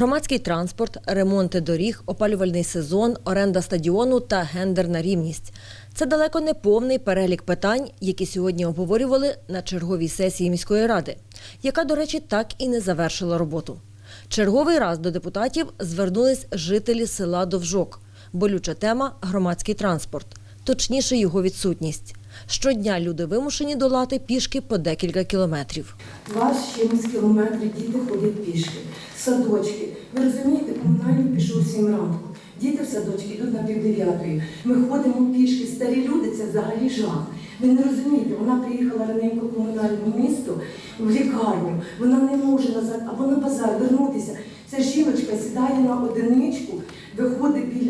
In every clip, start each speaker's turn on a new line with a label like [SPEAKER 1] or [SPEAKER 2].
[SPEAKER 1] Громадський транспорт, ремонти доріг, опалювальний сезон, оренда стадіону та гендерна рівність. Це далеко не повний перелік питань, які сьогодні обговорювали на черговій сесії міської ради, яка, до речі, так і не завершила роботу. Черговий раз до депутатів звернулись жителі села Довжок. Болюча тема громадський транспорт, точніше його відсутність. Щодня люди вимушені долати пішки по декілька кілометрів.
[SPEAKER 2] Два з чимось кілометри діти ходять пішки, садочки. Ви розумієте, комунальний пішов сім ранку. Діти в садочки йдуть на півдев'ятої. Ми ходимо пішки, старі люди це взагалі жах. Ви не розумієте, вона приїхала раненько в комунальне місто в лікарню. Вона не може назад або на базар вернутися. Ця жіночка сідає на одиничку,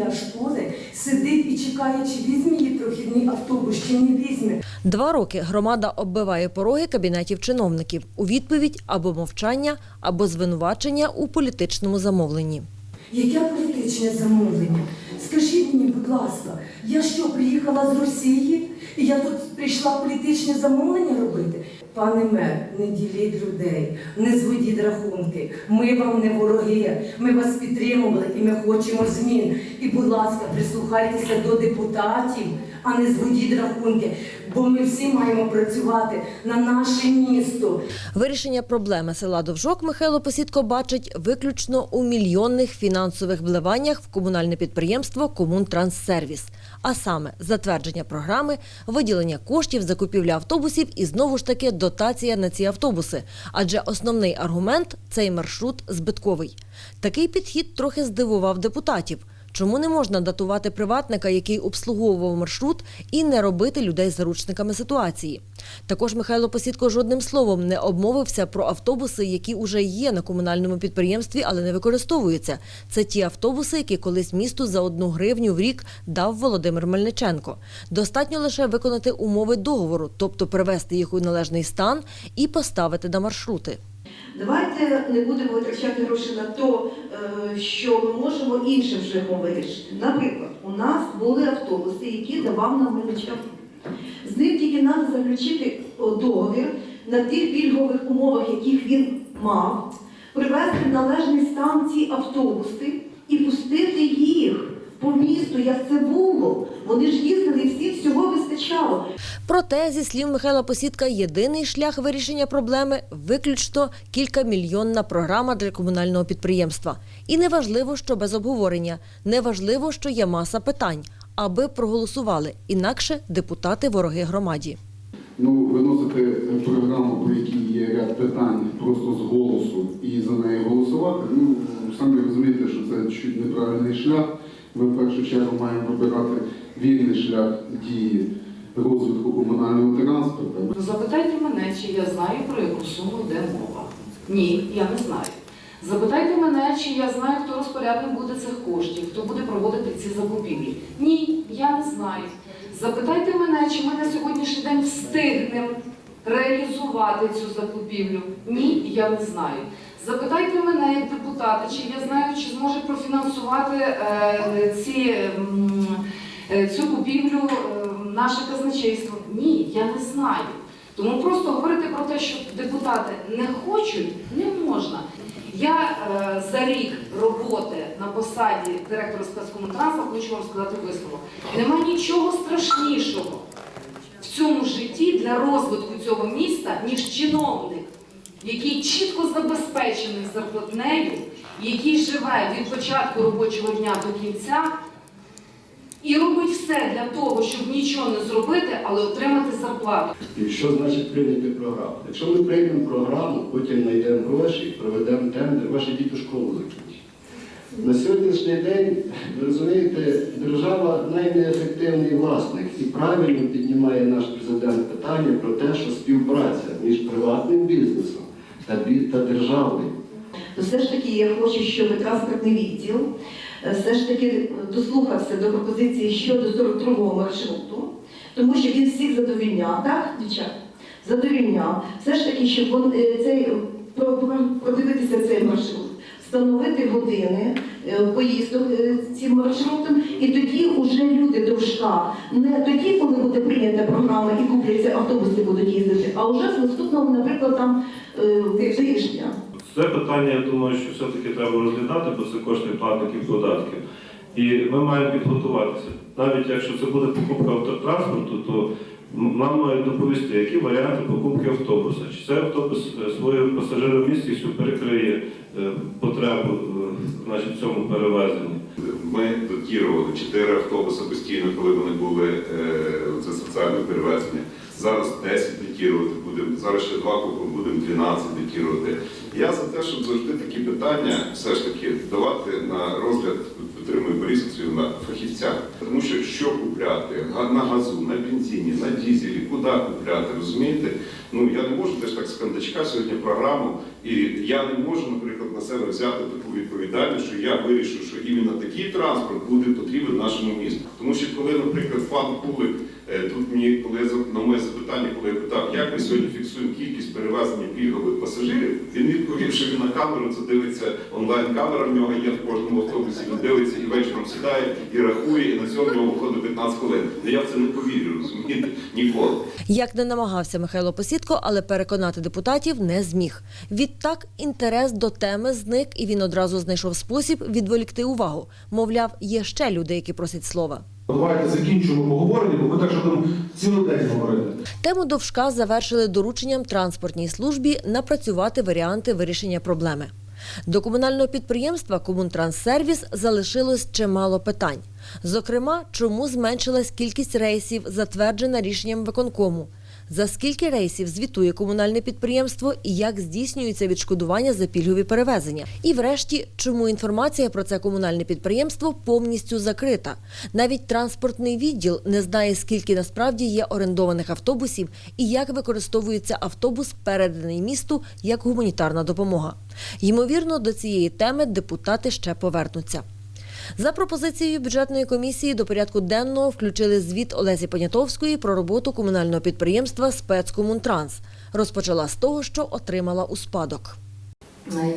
[SPEAKER 2] біля школи, сидить і чекає, чи візьме її прохідний автобус, чи не візьме.
[SPEAKER 1] Два роки громада оббиває пороги кабінетів чиновників у відповідь або мовчання, або звинувачення у політичному замовленні.
[SPEAKER 2] Яке політичне замовлення? Скажіть мені, будь ласка, я що, приїхала з Росії і я тут прийшла політичне замовлення робити? Пане мер, не діліть людей, не зводіть рахунки. Ми вам не вороги. Ми вас підтримували і ми хочемо змін. І, будь ласка, прислухайтеся до депутатів, а не зводіть рахунки, бо ми всі маємо працювати на наше місто.
[SPEAKER 1] Вирішення проблеми села Довжок Михайло Посідко бачить виключно у мільйонних фінансових вливаннях в комунальне підприємство Комунтранссервіс, а саме затвердження програми, виділення коштів, закупівля автобусів і знову ж таки дотація на ці автобуси. Адже основний аргумент цей маршрут збитковий. Такий підхід трохи здивував депутатів. Чому не можна датувати приватника, який обслуговував маршрут, і не робити людей заручниками ситуації? Також Михайло Посідко жодним словом не обмовився про автобуси, які уже є на комунальному підприємстві, але не використовуються. Це ті автобуси, які колись місту за одну гривню в рік дав Володимир Мельниченко. Достатньо лише виконати умови договору, тобто привести їх у належний стан і поставити на маршрути.
[SPEAKER 3] Давайте не будемо витрачати гроші на то, е, що ми можемо іншим шляхом вирішити. Наприклад, у нас були автобуси, які давав нам Мельниченко. З ним тільки треба заключити договір на тих пільгових умовах, яких він мав, привести в належний стан ці автобуси і пустити їх по місту, як це було. Вони ж їздили, і всі всього вистачало.
[SPEAKER 1] Проте, зі слів Михайла Посідка, єдиний шлях вирішення проблеми виключно кількамільйонна програма для комунального підприємства. І неважливо, що без обговорення, неважливо, що є маса питань, аби проголосували. Інакше депутати вороги громаді.
[SPEAKER 4] Ну, виносити програму, по якій є ряд питань просто з голосу і за неї голосувати. Ну, самі розумієте, що це чуть неправильний шлях. Ми в першу чергу маємо вибирати вільний шлях дії розвитку комунального транспорту.
[SPEAKER 5] Ну, Запитайте мене, чи я знаю, про яку суму йде мова. Ні, я не знаю. Запитайте мене, чи я знаю, хто розпорядник буде цих коштів, хто буде проводити ці закупівлі. Ні, я не знаю. Запитайте мене, чи ми на сьогоднішній день встигнемо реалізувати цю закупівлю. Ні, я не знаю. Запитайте мене як депутата, чи я знаю, чи зможе профінансувати е, ці, е, цю купівлю е, наше казначейство. Ні, я не знаю. Тому просто говорити про те, що депутати не хочуть, не можна. Я е, за рік роботи на посаді директора спецкомунтранспорту хочу вам сказати висновок. Нема нічого страшнішого в цьому житті для розвитку цього міста, ніж чиновник, який чітко забезпечений зарплатнею, який живе від початку робочого дня до кінця і робить все для того, щоб нічого не зробити, але отримати зарплату.
[SPEAKER 6] І що значить прийняти програму? Якщо ми приймемо програму, потім знайдемо гроші, проведемо тендер, ваші діти школу закінчать. На сьогоднішній день, ви розумієте, держава найнеефективний власник і правильно піднімає наш президент питання про те, що співпраця між приватним бізнесом та, державним
[SPEAKER 3] То все ж таки я хочу, щоб транспортний відділ е, все ж таки дослухався до пропозиції щодо 42-го маршруту, тому що він всіх задовільняв, так, дівчат? Задовільняв. Все ж таки, щоб е, цей, про- про- продивитися цей маршрут, встановити години е, поїздок е, цим маршрутом, і тоді вже люди довжка, не тоді, коли буде прийнята програма і купляться автобуси будуть їздити, а вже з наступного, наприклад, там е, тижня.
[SPEAKER 7] Це питання, я думаю, що все-таки треба розглядати, бо це кошти платників податків. І ми маємо підготуватися. Навіть якщо це буде покупка автотранспорту, то нам мають доповісти, які варіанти покупки автобуса. Чи цей автобус е, своєю пасажиромісткістю перекриє е, потребу е, значить, в цьому перевезенні.
[SPEAKER 8] Ми дотірували чотири автобуси постійно, коли вони були це соціальне перевезення. Зараз 10 дотірувати будемо, зараз ще два купимо, будемо 12 дотірувати. Я за те, щоб завжди такі питання все ж таки давати на розгляд, підтримую Борисовців, на фахівцях. Тому що що купляти на газу, на бензині, на дізелі, куди купляти, розумієте? Ну я не можу теж так з кандачка сьогодні програму, і я не можу, наприклад, на себе взяти таку відповідальність, що я вирішу, що іменно такий транспорт буде потрібен нашому місту. Тому що коли, наприклад, пан Кулик тут мені, коли на моє запитання, коли я питав, як ми сьогодні фіксуємо кількість перевезення пільгових пасажирів, він відповів, що він на камеру це дивиться онлайн-камера в нього є в кожному автобусі. Він дивиться і вечором сідає і рахує, і на цьому нього виходить 15 хвилин. Ну, Я в це не повірю, розумієте, ніколи.
[SPEAKER 1] Як не намагався Михайло Посідко, але переконати депутатів не зміг. Відтак інтерес до теми зник, і він одразу знайшов спосіб відволікти увагу. Мовляв, є ще люди, які просять слова.
[SPEAKER 9] Давайте закінчимо поговорення, бо ми так що там цілий день говорити.
[SPEAKER 1] Тему довжка завершили дорученням транспортній службі напрацювати варіанти вирішення проблеми. До комунального підприємства Комунтранссервіс залишилось чимало питань. Зокрема, чому зменшилась кількість рейсів, затверджена рішенням виконкому. За скільки рейсів звітує комунальне підприємство і як здійснюється відшкодування за пільгові перевезення? І врешті, чому інформація про це комунальне підприємство повністю закрита? Навіть транспортний відділ не знає, скільки насправді є орендованих автобусів і як використовується автобус, переданий місту як гуманітарна допомога. Ймовірно, до цієї теми депутати ще повернуться. За пропозицією бюджетної комісії до порядку денного включили звіт Олесі Понятовської про роботу комунального підприємства Спецкомунтранс. Розпочала з того, що отримала у спадок.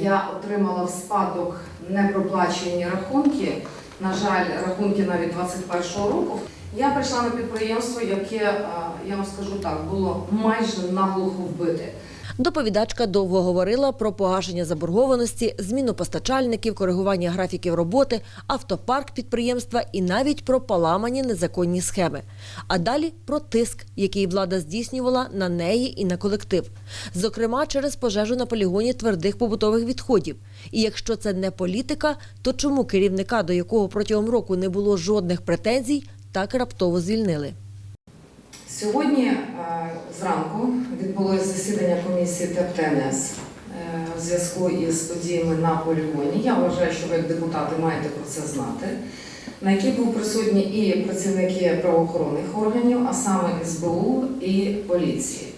[SPEAKER 5] Я отримала в спадок непроплачені рахунки. На жаль, рахунки навіть 21-го року. Я прийшла на підприємство, яке, е, я вам скажу так, було майже наглухо вбите.
[SPEAKER 1] Доповідачка довго говорила про погашення заборгованості, зміну постачальників, коригування графіків роботи, автопарк підприємства і навіть про поламані незаконні схеми. А далі про тиск, який влада здійснювала на неї і на колектив. Зокрема, через пожежу на полігоні твердих побутових відходів. І якщо це не політика, то чому керівника, до якого протягом року не було жодних претензій, так раптово звільнили?
[SPEAKER 5] Сьогодні е, зранку відбулося засідання комісії ТЕПТНС е, в зв'язку із подіями на полігоні. Я вважаю, що ви як депутати маєте про це знати, на якій був присутні і працівники правоохоронних органів, а саме СБУ і поліції.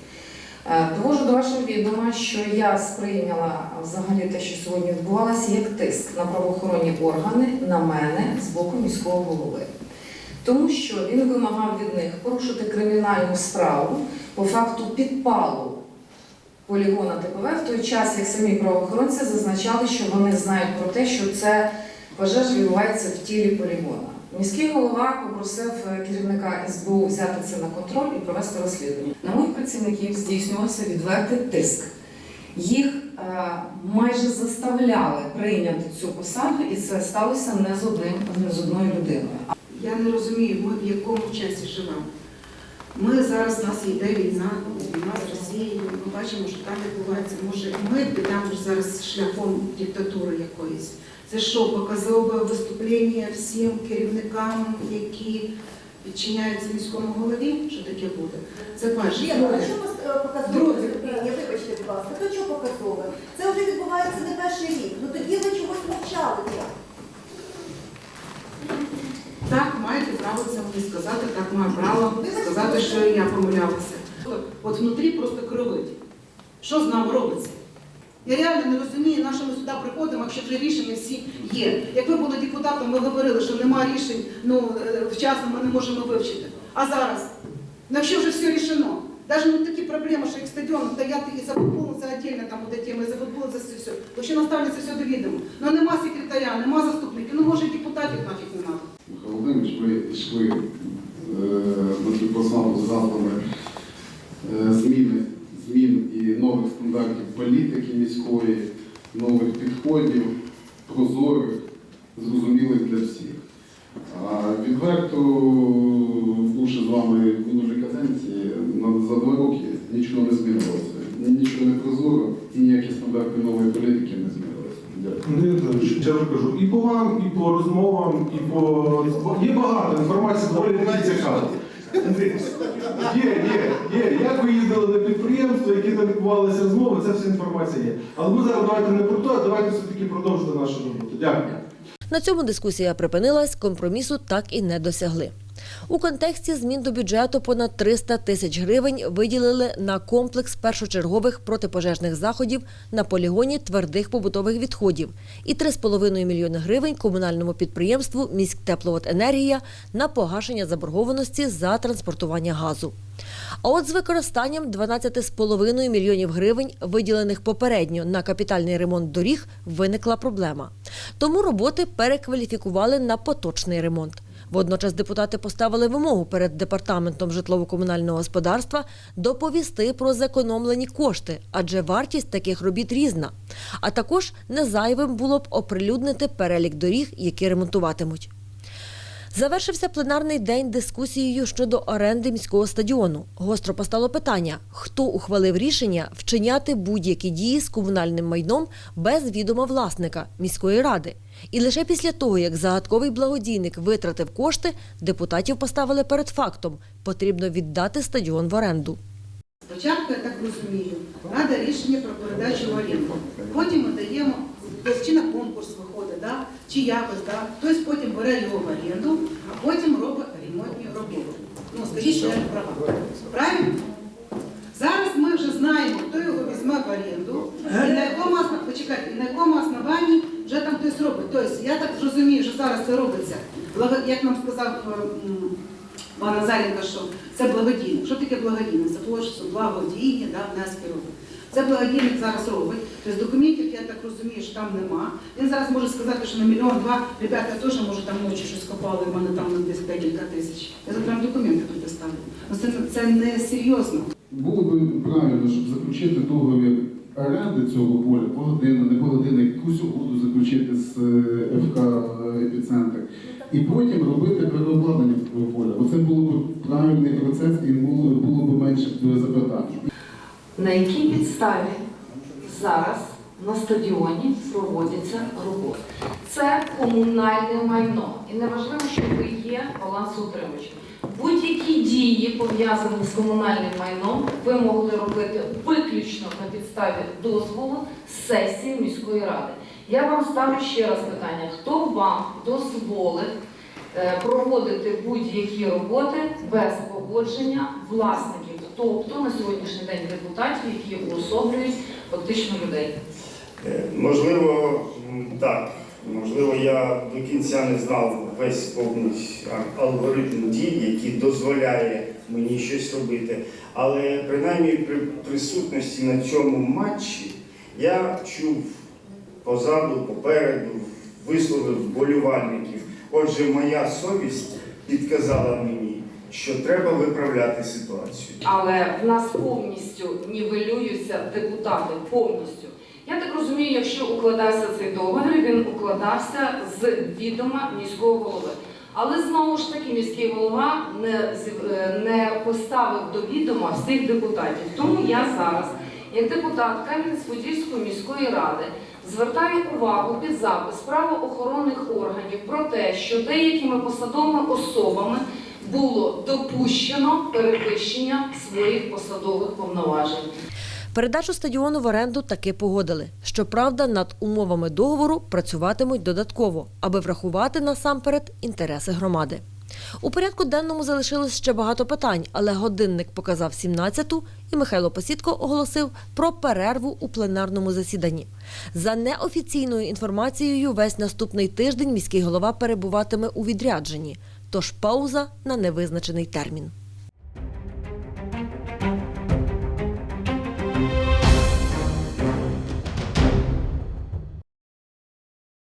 [SPEAKER 5] Е, Довожу до вашого відома, що я сприйняла взагалі те, що сьогодні відбувалося, як тиск на правоохоронні органи на мене з боку міського голови. Тому що він вимагав від них порушити кримінальну справу по факту підпалу полігона ТПВ в той час, як самі правоохоронці зазначали, що вони знають про те, що це пожежа відбувається в тілі полігона. Міський голова попросив е, керівника СБУ взяти це на контроль і провести розслідування. На моїх працівників здійснювався відвертий тиск. Їх е, майже заставляли прийняти цю посаду, і це сталося не з одним, не з одною людиною.
[SPEAKER 10] Я не розумію, ми в якому часі живемо. Ми зараз у нас йде війна, війна з Росією. Ми бачимо, що там відбувається. Може, ми підемо зараз шляхом диктатури якоїсь. Це що, показове виступлення всім керівникам, які підчиняються міському голові? Що таке буде? Це перше.
[SPEAKER 11] Лена,
[SPEAKER 10] Друге.
[SPEAKER 11] а чому е, показове
[SPEAKER 10] Друге.
[SPEAKER 11] виступлення? Вибачте, будь ласка, то чого показове? Це вже відбувається не перший рік. Ну тоді ви чогось мовчали.
[SPEAKER 10] Так, маєте мені сказати, так маю право сказати, що я помилялася. От внутрі просто кровить. Що з нами робиться? Я реально не розумію, на що ми сюди приходимо, якщо вже рішення всі є. Як ви були депутатом, ви говорили, що немає рішень, ну е, вчасно ми не можемо вивчити. А зараз? Ну якщо вже все рішено, навіть ну, такі проблеми, що як стадіон, стояти і за футбол, віддільно там буде тема, і за все. То ще наставляться все до відомо. Ну нема секретаря, нема заступників, ну може і депутатів нафіг
[SPEAKER 4] Володимирович, ви йшли е, на цю гаслами е, зміни, змін і нових стандартів політики міської. нових підходів, прозорих, зрозумілих для всіх. Відверто, бувши з вами в минулій каденції, на- за два роки нічого не змінилося. Нічого не прозоро і ніякі стандарти нової політики не змінилися. Дякую.
[SPEAKER 9] Андрій Анатолійович, я вже кажу, і по вам, і по розмовам, і по є багато інформації доволі таки цікаво. Є, є, є. Як ви їздили на підприємство, які там відбувалися розмови, це вся інформація є. Але ми зараз давайте не про то, а давайте все-таки продовжити нашу роботу. Дякую.
[SPEAKER 1] На цьому дискусія припинилась, компромісу так і не досягли. У контексті змін до бюджету понад 300 тисяч гривень виділили на комплекс першочергових протипожежних заходів на полігоні твердих побутових відходів і 3,5 мільйони гривень комунальному підприємству «Міськтепловоденергія» на погашення заборгованості за транспортування газу. А от з використанням 12,5 мільйонів гривень, виділених попередньо на капітальний ремонт доріг, виникла проблема. Тому роботи перекваліфікували на поточний ремонт. Водночас депутати поставили вимогу перед департаментом житлово-комунального господарства доповісти про зекономлені кошти, адже вартість таких робіт різна. А також не зайвим було б оприлюднити перелік доріг, які ремонтуватимуть. Завершився пленарний день дискусією щодо оренди міського стадіону. Гостро постало питання, хто ухвалив рішення вчиняти будь-які дії з комунальним майном без відома власника міської ради. І лише після того, як загадковий благодійник витратив кошти, депутатів поставили перед фактом – потрібно віддати стадіон в оренду.
[SPEAKER 10] Спочатку, я так розумію, рада рішення про передачу в оренду. Потім ми даємо, тобто чи на конкурс виходить, да? чи якось, да? хтось потім бере його в оренду, а потім робить ремонтні роботи. Ну, скажіть, що я не права. Правильно? Зараз ми вже знаємо, хто його візьме в оренду, і на якому почекайте, і на якому основанні вже там хтось робить. Тобто, я так розумію, що зараз це робиться. Як нам сказав е, пан Назаренко, що це благодійник. Що таке благодійник? Це творчість, благодійні, да, внески робить. Це благодійник зараз робить. Тобто документів, я так розумію, що там нема. Він зараз може сказати, що на мільйон два ребята теж може там ночі щось копали, в мене там десь декілька тисяч. Я прям документи предоставлю. Ну це, це не серйозно.
[SPEAKER 4] Було б правильно, щоб заключити договір оренди цього поля погодинно, не погодинно, якусь угоду заключити з е, ФК «Епіцентр». І потім робити переобладнання цього поля. Бо це було б правильний процес і було, було б менше запитань.
[SPEAKER 5] На якій підставі зараз на стадіоні проводяться роботи? Це комунальне майно. І неважливо, що ви є балансоутримувачем. Будь-які дії, пов'язані з комунальним майном, ви могли робити виключно на підставі дозволу сесії міської ради. Я вам ставлю ще раз питання: хто вам дозволив е, проводити будь-які роботи без погодження власників, тобто на сьогоднішній день депутатів, які уособлюють фактично людей.
[SPEAKER 12] Е, Можливо, так. Можливо, я до кінця не знав весь повний алгоритм дій, який дозволяє мені щось робити. Але принаймні при присутності на цьому матчі я чув позаду, попереду вислови вболівальників. Отже, моя совість підказала мені, що треба виправляти ситуацію.
[SPEAKER 5] Але в нас повністю нівелюються депутати. Повністю. Я так розумію, якщо укладався цей договір, він укладався з відома міського голови. Але знову ж таки міський голова не, е, не поставив до відома всіх депутатів. Тому я зараз, як депутат Кам'янець-Подільської міської ради, звертаю увагу під запис правоохоронних органів про те, що деякими посадовими особами було допущено перевищення своїх посадових повноважень.
[SPEAKER 1] Передачу стадіону в оренду таки погодили. Щоправда, над умовами договору працюватимуть додатково, аби врахувати насамперед інтереси громади. У порядку денному залишилось ще багато питань, але годинник показав 17-ту, і Михайло Посідко оголосив про перерву у пленарному засіданні. За неофіційною інформацією, весь наступний тиждень міський голова перебуватиме у відрядженні, тож пауза на невизначений термін.